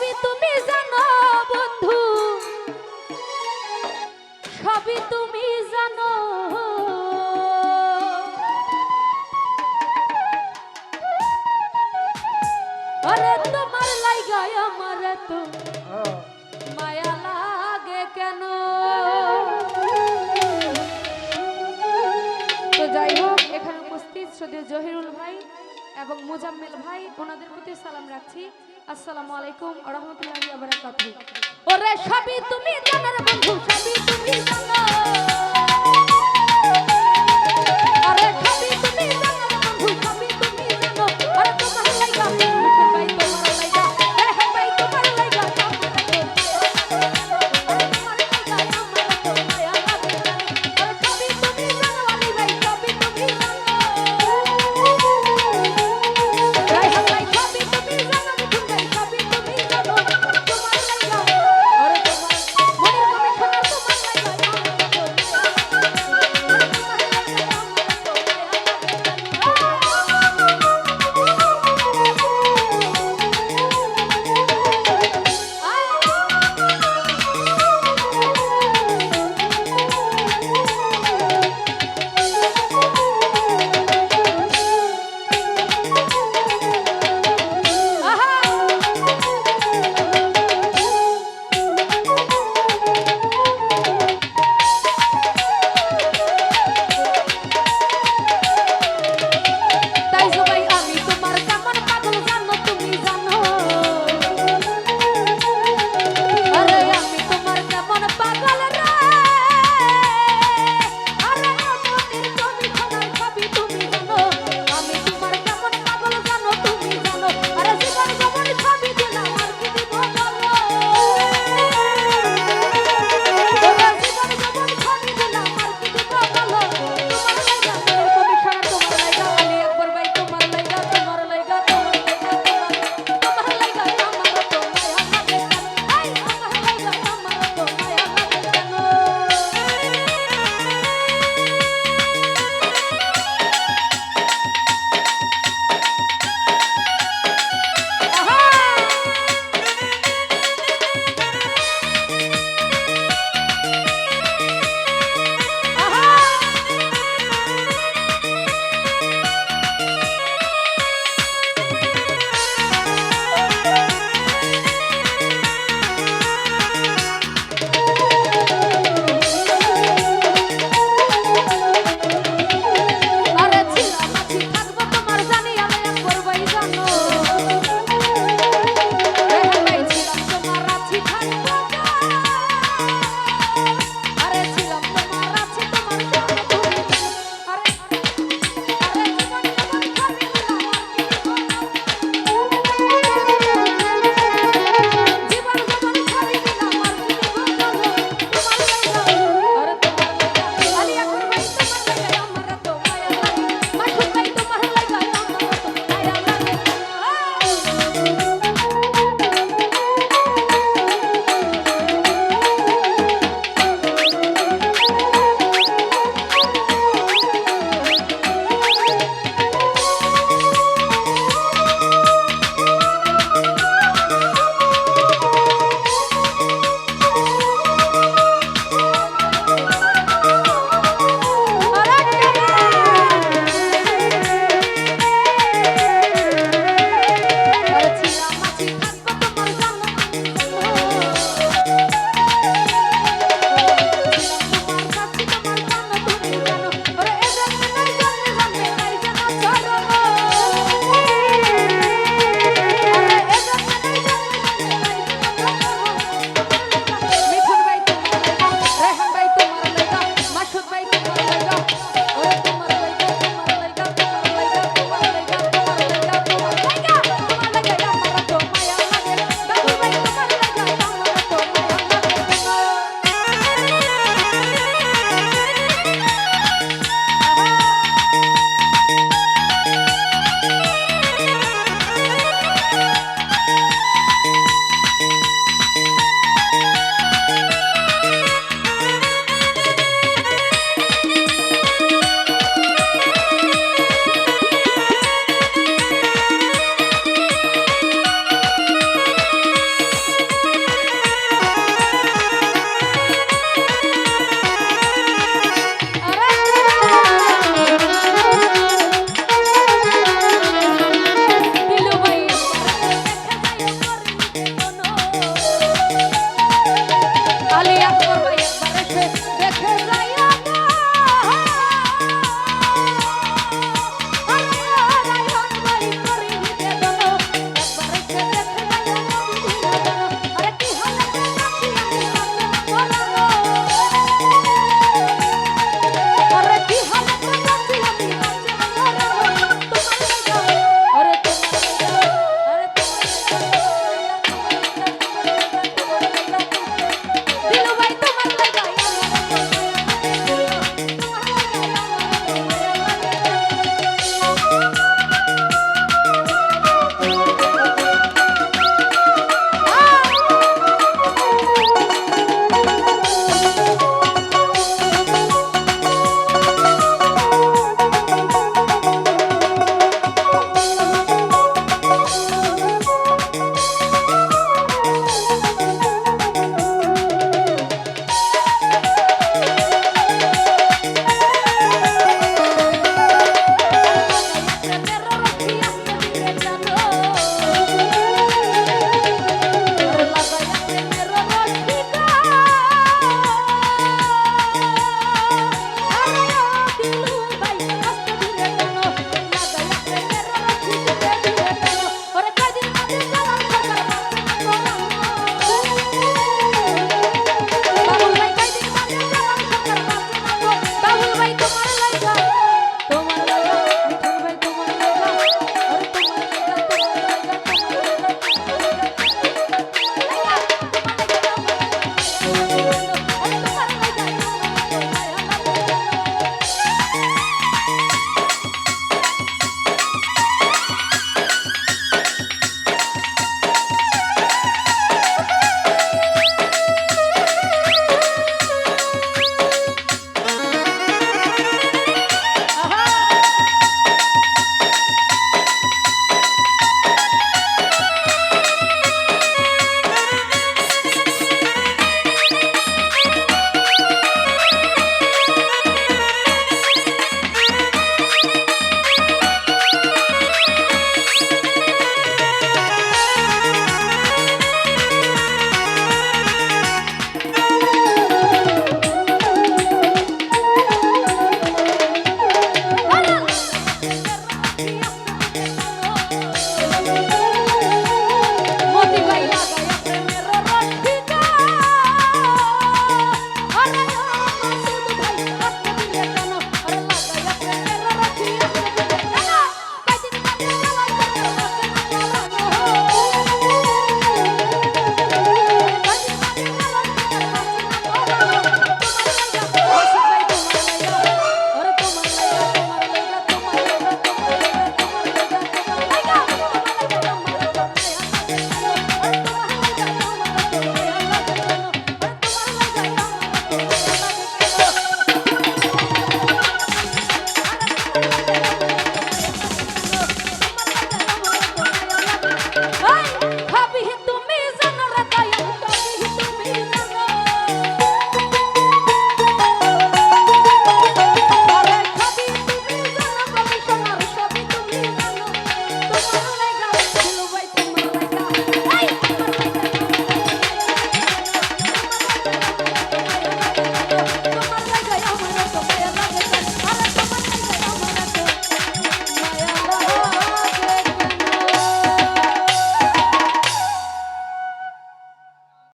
তুমি তুমি জানো। তোমার লাইগায় মায়া লাগে কেন? তো জহিরুল ভাই এবং মুজাম্মেল ভাই, ওনাদের প্রতি সালাম রাখছি। আসসালামু আলাইকুম রহমতুল্লাহি ওয়া বারাকাতুহু। ওরে সবই তুমি জানার বন্ধু সবই তুমি জানো।